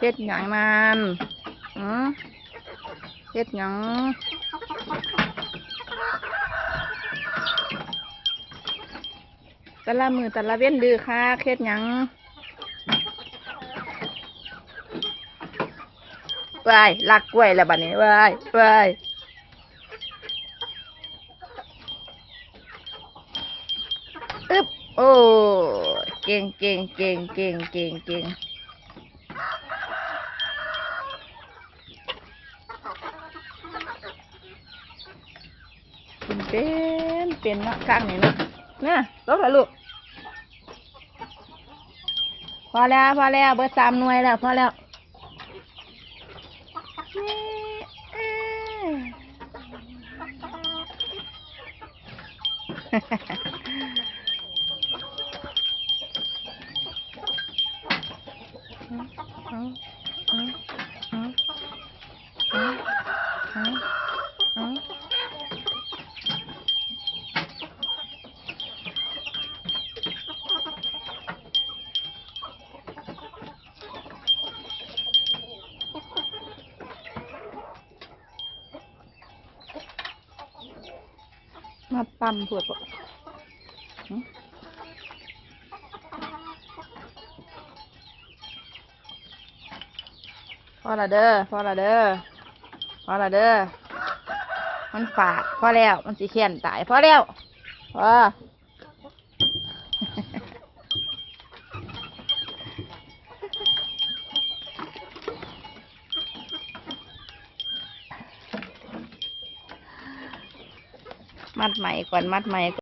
เฮ็ดหยังมันอือเฮ็ดหยังแต่ละมือแต่ละเว้นดื้อค่ะเฮ็ดหยังวายลักกล้วยแล้วบัดนี้วายวายอึ๊บโอ้เก่งเก่งเก่งเก่งเก่งเก่ง เป็นเป็นเป็นเนาะข้างนี้เนาะเนี่ยลกแล้วลูกพอแล้วพอแล้วเบอร์สามหน่วยแล้วพอแล้วนี่เอ้ยเอาเอาเอาเอาเอาเอา มาปั๊มพวดบ่หึพอละเด้อพอละเด้อพอละเด้อมันฝาดพอแล้ว มันสีเขียนตายพอแล้วพอ มัดใหม่ก่อนมัดใหม่ก่อน